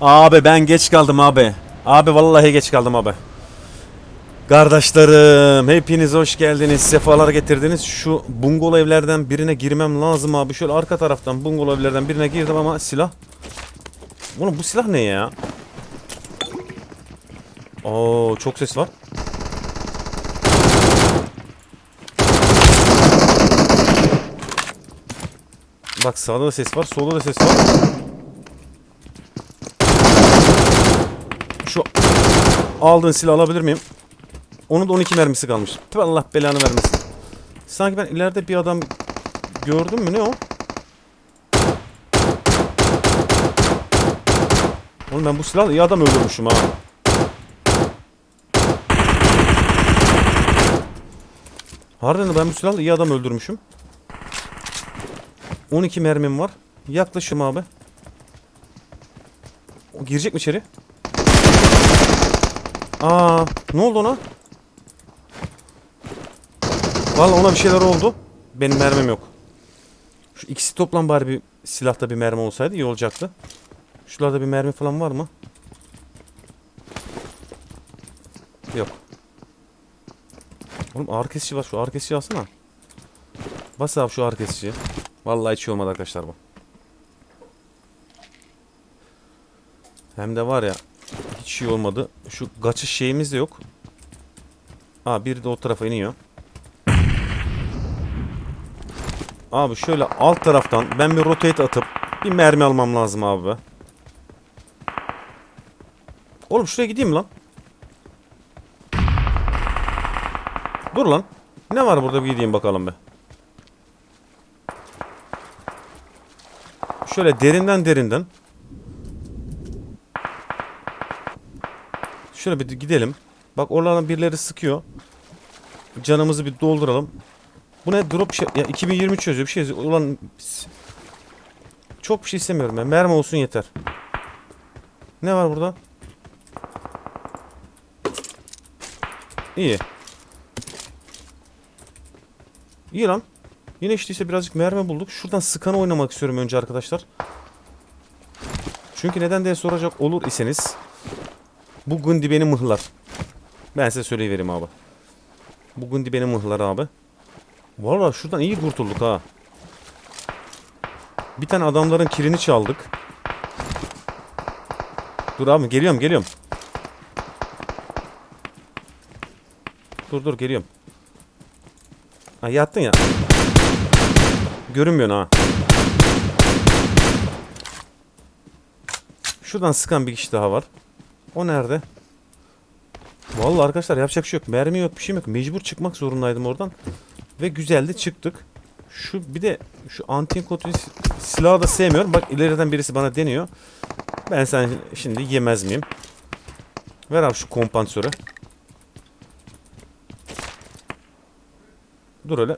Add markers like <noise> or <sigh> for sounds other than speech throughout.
Abi ben geç kaldım abi. Abi vallahi geç kaldım abi. Kardeşlerim hepiniz hoş geldiniz. Sefalar getirdiniz. Şu bungalov evlerden birine girmem lazım abi. Şöyle arka taraftan bungalov evlerden birine girdim ama silah. Oğlum bu silah ne ya? Oo çok ses var. Bak sağda da ses var, solda da ses var. Şu aldığın silah alabilir miyim? Onun da 12 mermisi kalmış. Tüh, Allah belanı vermesin. Sanki ben ileride bir adam gördüm mü ne o? Oğlum ben bu silahla iyi adam öldürmüşüm ha. Harbiden de ben bu silahla iyi adam öldürmüşüm. 12 mermim var. Yaklaşım abi. O girecek mi içeri? Aa, ne oldu ona? Vallahi ona bir şeyler oldu. Benim mermim yok. Şu ikisi toplam bari bir silahta bir mermi olsaydı iyi olacaktı. Şuralarda bir mermi falan var mı? Yok. Oğlum ağır kesici var. Şu ağır kesici alsana. Bas abi şu ağır kesici. Vallahi hiç iyi olmadı arkadaşlar bu. Hem de var ya iyi olmadı. Şu kaçış şeyimiz de yok. Aa biri de o tarafa iniyor. Abi şöyle alt taraftan ben bir rotate atıp bir mermi almam lazım abi. Oğlum şuraya gideyim lan. Dur lan. Ne var burada bir gideyim bakalım be. Şöyle derinden derinden. Şöyle bir gidelim. Bak oralardan birileri sıkıyor. Canımızı bir dolduralım. Bu ne drop şey ya 2023 yazıyor bir şey yazıyor. Ulan çok bir şey istemiyorum ben. Mermi olsun yeter. Ne var burada? İyi. İyi lan. Yine işte ise birazcık mermi bulduk. Şuradan sıkanı oynamak istiyorum önce arkadaşlar. Çünkü neden diye soracak olur iseniz. Bu Gundi beni mıhlar. Ben size söyleyivereyim abi. Bu Gundi beni mıhlar abi. Valla şuradan iyi kurtulduk ha. Bir tane adamların kilini çaldık. Dur abi geliyorum geliyorum. Dur dur geliyorum. Ha yattın ya. Görünmüyorsun ha. Şuradan sıkan bir kişi daha var. O nerede? Vallahi arkadaşlar yapacak şey yok. Mermi yok bir şey yok. Mecbur çıkmak zorundaydım oradan. Ve güzeldi çıktık. Şu bir de şu antin kotu silahı da sevmiyorum. Bak ileriden birisi bana deniyor. Ben sen şimdi yemez miyim? Ver abi şu kompansörü. Dur öyle.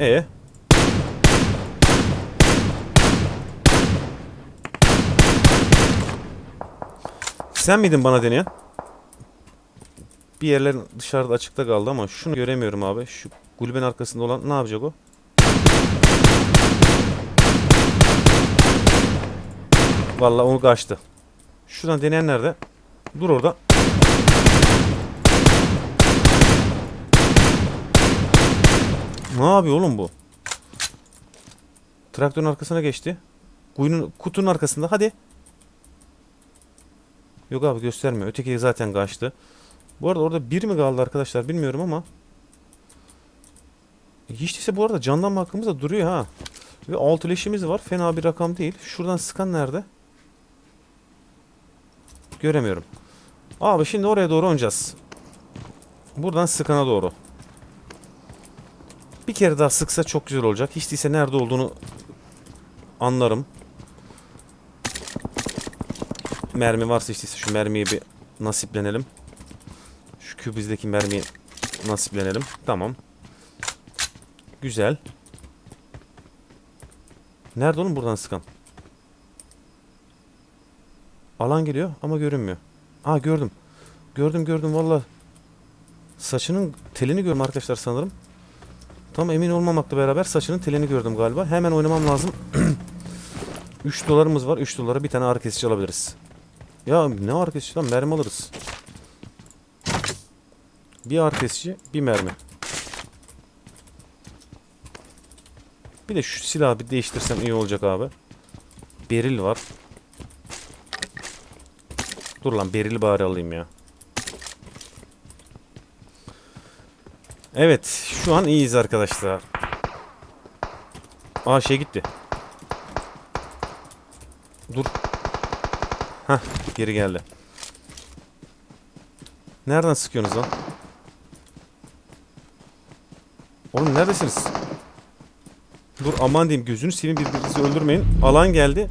E. Sen miydin bana deneyen? Bir yerler dışarıda açıkta kaldı ama şunu göremiyorum abi. Şu kulübenin arkasında olan ne yapacak o? Vallahi onu kaçtı. Şuradan deneyen nerede? Dur orada. Ne yapıyor oğlum bu? Traktörün arkasına geçti. Kuyunun, kutunun arkasında. Hadi. Yok abi göstermiyor. Öteki zaten kaçtı. Bu arada orada bir mi kaldı arkadaşlar bilmiyorum ama. E, Hiç değilse bu arada canlanma hakkımız da duruyor ha. Ve altı leşimiz var. Fena bir rakam değil. Şuradan sıkan nerede? Göremiyorum. Abi şimdi oraya doğru oynayacağız. Buradan sıkana doğru. Bir kere daha sıksa çok güzel olacak. Hiç değilse nerede olduğunu anlarım. Mermi varsa işte şu mermiyi bir nasiplenelim. Şu kübizdeki mermiyi nasiplenelim. Tamam. Güzel. Nerede oğlum buradan sıkan? Alan geliyor ama görünmüyor. Aa gördüm. Gördüm gördüm valla. Saçının telini gördüm arkadaşlar sanırım. Tam emin olmamakla beraber saçının telini gördüm galiba. Hemen oynamam lazım. <clears throat> 3 dolarımız var. 3 dolara bir tane ağrı kesici alabiliriz. Ya ne ağrı kesici lan? Mermi alırız. Bir ağrı kesici, bir mermi. Bir de şu silahı bir değiştirsem iyi olacak abi. Beril var. Dur lan beril bari alayım ya. Evet şu an iyiyiz arkadaşlar. Aa şey gitti. Dur. Hah geri geldi. Nereden sıkıyorsunuz lan? Oğlum neredesiniz? Dur aman diyeyim gözünü seveyim birbirinizi öldürmeyin. Alan geldi.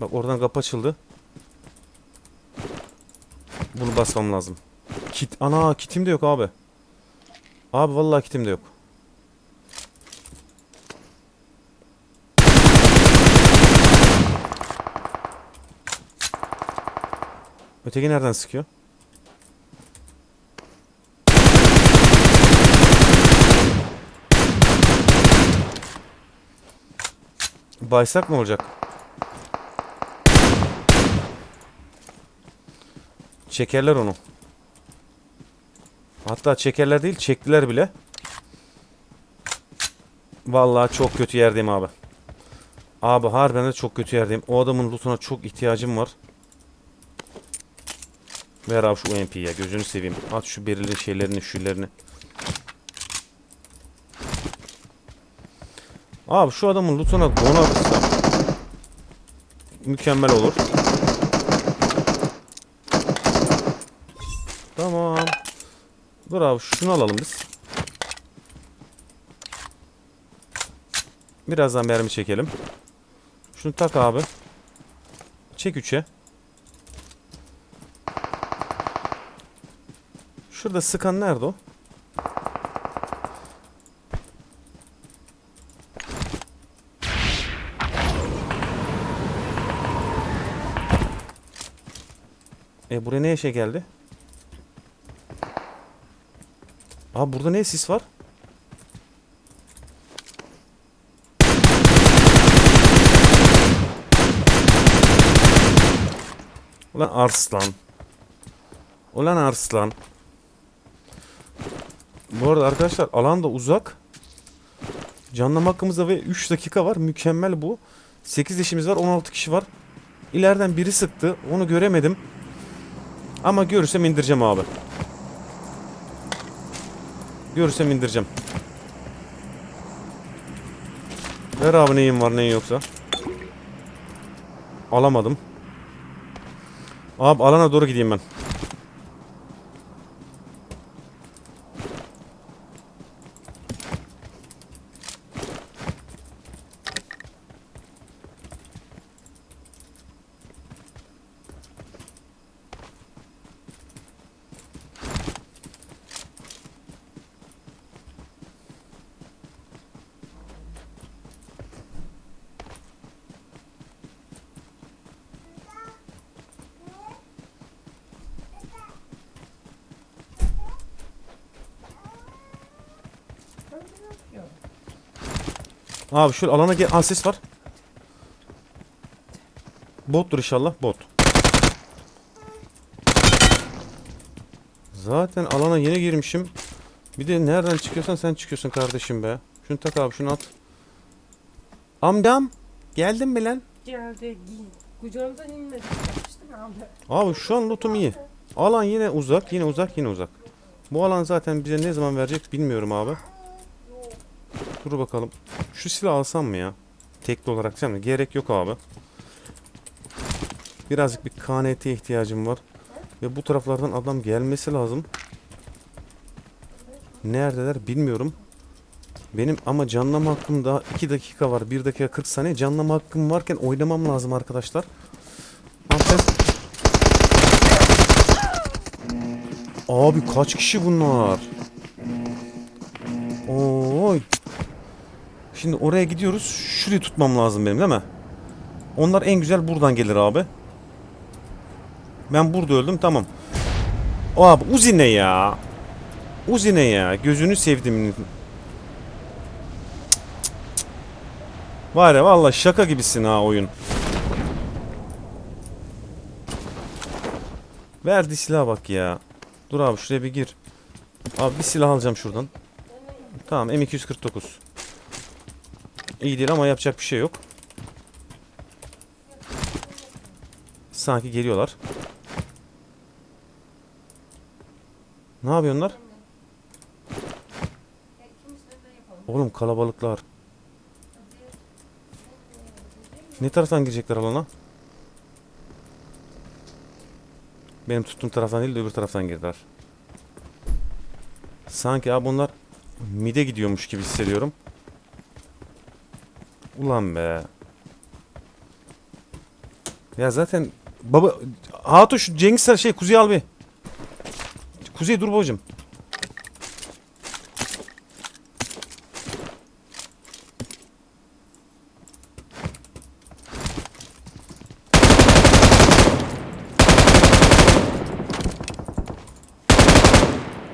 Bak oradan kapı açıldı. Bunu basmam lazım. Kit ana kitim de yok abi. Abi vallahi kitim de yok. Öteki nereden sıkıyor? Baysak mı olacak? Çekerler onu. Hatta çekerler değil çektiler bile. Vallahi çok kötü yerdeyim abi. Abi harbiden de çok kötü yerdeyim. O adamın lootuna çok ihtiyacım var. Ver abi şu UMP'yi ya gözünü seveyim. At şu belirli şeylerini şüllerini. Abi şu adamın lootuna gona atsam mükemmel olur. Tamam. Dur abi şunu alalım biz. Birazdan mermi çekelim. Şunu tak abi. Çek 3'e. Şurada sıkan nerede o? E buraya ne şey geldi? Abi burada ne sis var? Ulan arslan. Ulan arslan. Bu arada arkadaşlar alan da uzak. Canlama hakkımızda ve 3 dakika var. Mükemmel bu. 8 işimiz var. 16 kişi var. İleriden biri sıktı. Onu göremedim. Ama görürsem indireceğim abi. Görürsem indireceğim. Ver abi neyin var neyin yoksa. Alamadım. Abi alana doğru gideyim ben. Abi şu alana gel. Aa ses var. Bottur inşallah. Bot. Zaten alana yeni girmişim. Bir de nereden çıkıyorsan sen çıkıyorsun kardeşim be. Şunu tak abi şunu at. Amcam. Geldin mi lan? Geldi. Kucağımdan inmedi. Abi şu an lootum iyi. Alan yine uzak, yine uzak, yine uzak. Bu alan zaten bize ne zaman verecek bilmiyorum abi. Dur bakalım. Şu silah alsam mı ya? Tekli olarak değil mi? Gerek yok abi. Birazcık bir KNT ihtiyacım var. Ve bu taraflardan adam gelmesi lazım. Neredeler bilmiyorum. Benim ama canlama hakkım daha 2 dakika var. 1 dakika 40 saniye. Canlama hakkım varken oynamam lazım arkadaşlar. Sen Abi kaç kişi bunlar? Şimdi oraya gidiyoruz. Şurayı tutmam lazım benim değil mi? Onlar en güzel buradan gelir abi. Ben burada öldüm tamam. Abi Uzi ne ya? Uzi ne ya? Gözünü sevdim. Var ya valla şaka gibisin ha oyun. Verdi silah bak ya. Dur abi şuraya bir gir. Abi bir silah alacağım şuradan. Tamam M249. İyi değil ama yapacak bir şey yok. Sanki geliyorlar. Ne yapıyorlar? Oğlum kalabalıklar. Ne taraftan girecekler alana? Benim tuttuğum taraftan değil de öbür taraftan girdiler. Sanki abi bunlar mide gidiyormuş gibi hissediyorum. Ulan be. Ya zaten baba Hatun şu Cengiz şey Kuzey al bir. Kuzey dur babacım.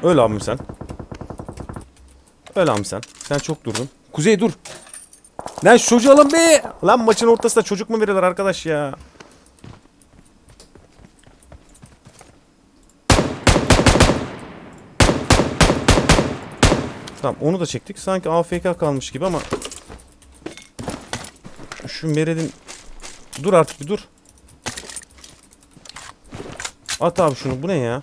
Öl abim sen. Öl abim sen. Sen çok durdun. Kuzey dur. Lan çocuğu alın be. Lan maçın ortasında çocuk mu veriyorlar arkadaş ya? Tamam onu da çektik. Sanki AFK kalmış gibi ama şu Mered'in dur artık bir dur. At abi şunu. Bu ne ya?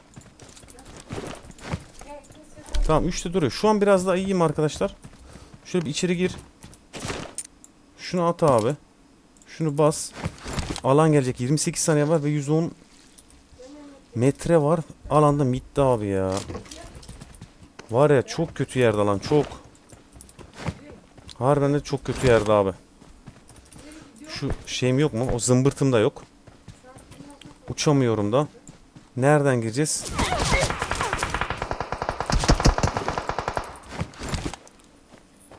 Tamam 3'te duruyor. Şu an biraz daha iyiyim arkadaşlar. Şöyle bir içeri gir. Şunu at abi. Şunu bas. Alan gelecek. 28 saniye var ve 110 metre var. Alanda mitti abi ya. Var ya çok kötü yerde alan çok. Harbiden de çok kötü yerde abi. Şu şeyim yok mu? O zımbırtım da yok. Uçamıyorum da. Nereden gireceğiz?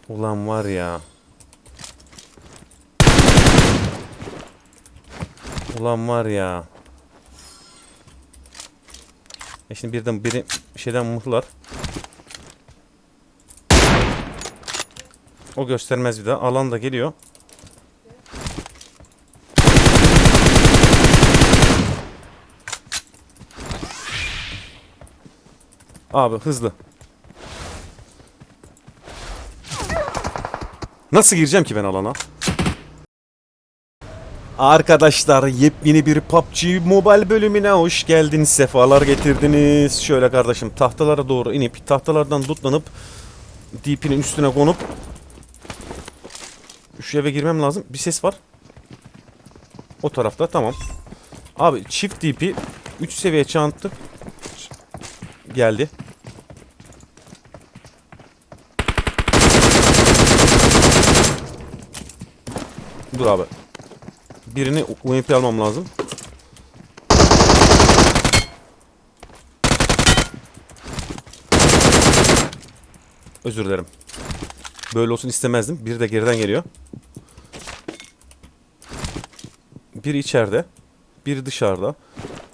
Ulan var ya. Ulan var ya. E şimdi birden biri şeyden mıhlar. O göstermez bir daha. Alan da geliyor. Abi hızlı. Nasıl gireceğim ki ben alana? Arkadaşlar yepyeni bir PUBG Mobile bölümüne hoş geldiniz. Sefalar getirdiniz. Şöyle kardeşim tahtalara doğru inip tahtalardan lootlanıp DP'nin üstüne konup şu eve girmem lazım. Bir ses var. O tarafta tamam. Abi çift DP 3 seviye çantı geldi. Dur abi. Birini UMP almam lazım. Özür dilerim. Böyle olsun istemezdim. Biri de geriden geliyor. Biri içeride. Biri dışarıda.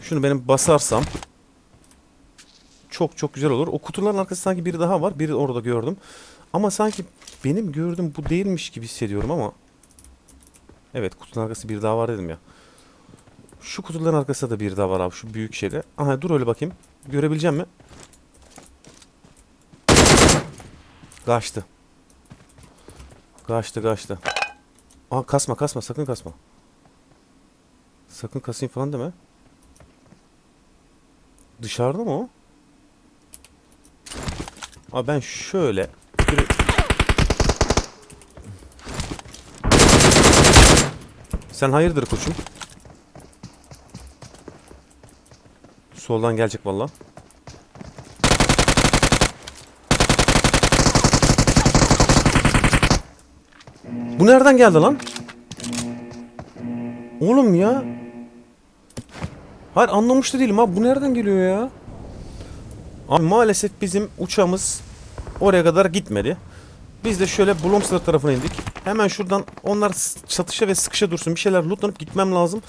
Şunu benim basarsam çok çok güzel olur. O kutuların arkasında sanki biri daha var. Biri orada gördüm. Ama sanki benim gördüğüm bu değilmiş gibi hissediyorum ama Evet kutunun arkası bir daha var dedim ya. Şu kutuların arkasında da bir daha var abi şu büyük şeyde. Aha dur öyle bakayım. Görebileceğim mi? Kaçtı. Kaçtı kaçtı. Aa kasma kasma sakın kasma. Sakın kasayım falan deme. Dışarıda mı o? Aa ben şöyle Sen hayırdır koçum? Soldan gelecek valla. Bu nereden geldi lan? Oğlum ya. Hayır anlamış da değilim abi. Bu nereden geliyor ya? Abi maalesef bizim uçağımız oraya kadar gitmedi. Biz de şöyle Blomster tarafına indik. Hemen şuradan onlar çatışa ve sıkışa dursun. Bir şeyler lootlanıp gitmem lazım.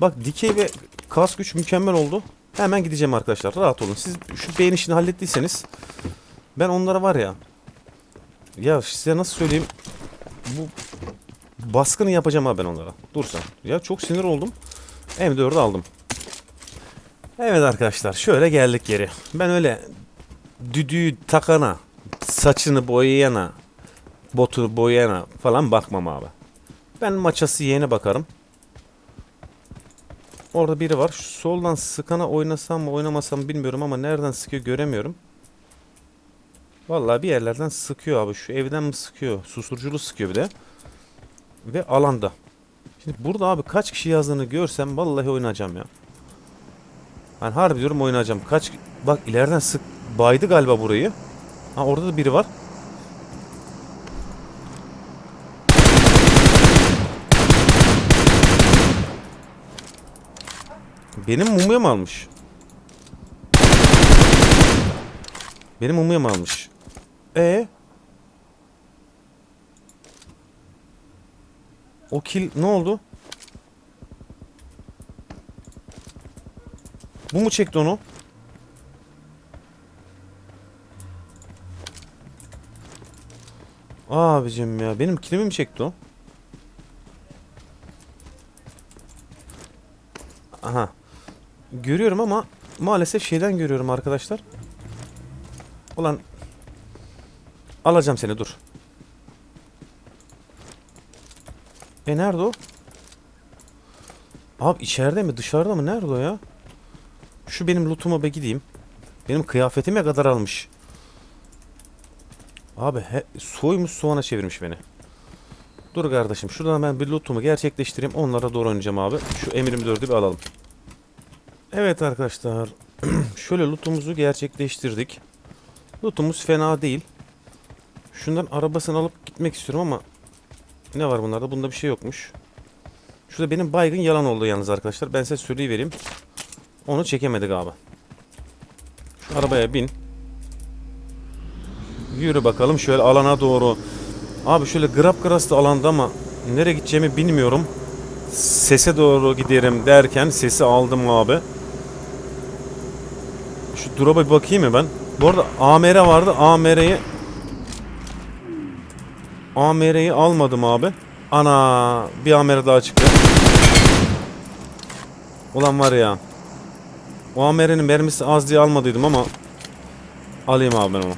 Bak dikey ve kask güç mükemmel oldu. Hemen gideceğim arkadaşlar. Rahat olun. Siz şu beyin işini hallettiyseniz ben onlara var ya ya size nasıl söyleyeyim bu baskını yapacağım ha ben onlara. Dur sen. Ya çok sinir oldum. M4'ü aldım. Evet arkadaşlar şöyle geldik geri. Ben öyle düdüğü takana, saçını boyayana, botu boyayana falan bakmam abi. Ben maçası yiyene bakarım. Orada biri var. Şu soldan sıkana oynasam mı oynamasam bilmiyorum ama nereden sıkıyor göremiyorum. Vallahi bir yerlerden sıkıyor abi. Şu evden mi sıkıyor? Susurculu sıkıyor bir de. Ve alanda. Şimdi burada abi kaç kişi yazdığını görsem vallahi oynayacağım ya. Ben harbi diyorum oynayacağım. Kaç bak ileriden sık baydı galiba burayı. Ha orada da biri var. Benim mumya mı almış? Benim mumya mı almış? E O kill ne oldu? Bu mu çekti onu? Abicim ya benim kilimi mi çekti o? Aha. Görüyorum ama maalesef şeyden görüyorum arkadaşlar. Ulan alacağım seni dur. E nerede o? Abi içeride mi dışarıda mı nerede o ya? Şu benim lootuma be gideyim. Benim kıyafetime kadar almış. Abi he, soymuş soğana çevirmiş beni. Dur kardeşim şuradan ben bir lootumu gerçekleştireyim. Onlara doğru oynayacağım abi. Şu M24'ü bir alalım. Evet arkadaşlar. <clears throat> Şöyle lootumuzu gerçekleştirdik. Lootumuz fena değil. Şundan arabasını alıp gitmek istiyorum ama ne var bunlarda? Bunda bir şey yokmuş. Şurada benim baygın yalan oldu yalnız arkadaşlar. Ben size söyleyivereyim. Onu çekemedik abi. Şu arabaya bin. Yürü bakalım şöyle alana doğru. Abi şöyle grab graslı alanda ama nereye gideceğimi bilmiyorum. Sese doğru giderim derken sesi aldım abi. Drop'a bir bakayım mı ben? Bu arada AMR vardı. AMR'yi AMR'yi almadım abi. Ana bir AMR daha çıktı. Ulan var ya. O AMR'nin mermisi az diye almadıydım ama alayım abi ben onu.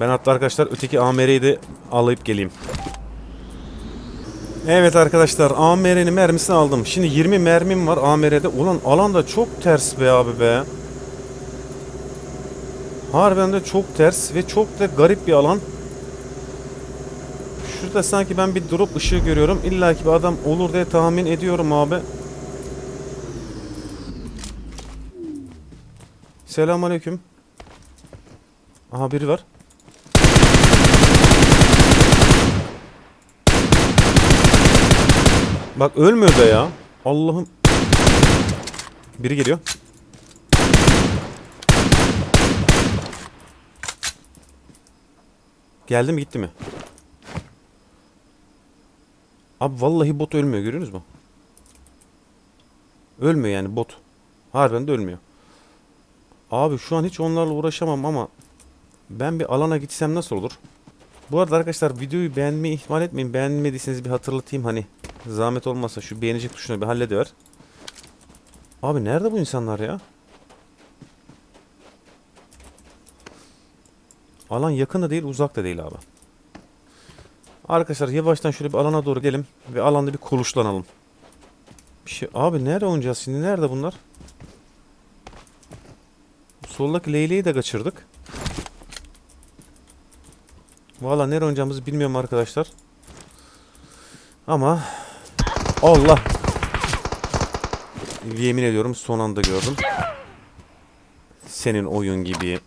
Ben hatta arkadaşlar öteki AMR'yi de alayıp geleyim. Evet arkadaşlar AMR'nin mermisini aldım. Şimdi 20 mermim var AMR'de. Ulan alan da çok ters be abi be. Harbiden de çok ters ve çok da garip bir alan. Şurada sanki ben bir drop ışığı görüyorum. İlla ki bir adam olur diye tahmin ediyorum abi. Selamünaleyküm. Aha biri var. Bak ölmüyor da ya. Allah'ım. Biri geliyor. Geldi mi gitti mi? Abi vallahi bot ölmüyor görüyorsunuz mu? Ölmüyor yani bot. Harbiden de ölmüyor. Abi şu an hiç onlarla uğraşamam ama ben bir alana gitsem nasıl olur? Bu arada arkadaşlar videoyu beğenmeyi ihmal etmeyin. Beğenmediyseniz bir hatırlatayım hani. Zahmet olmasa şu beğenecek tuşuna bir hallediver. Abi nerede bu insanlar ya? Alan yakın da değil uzak da değil abi. Arkadaşlar yavaştan şöyle bir alana doğru gelin ve alanda bir konuşlanalım. Bir şey abi nerede oynayacağız şimdi? Nerede bunlar? Soldaki Leyle'yi de kaçırdık. Valla nerede oynayacağımızı bilmiyorum arkadaşlar. Ama Allah yemin ediyorum son anda gördüm. Senin oyun gibi.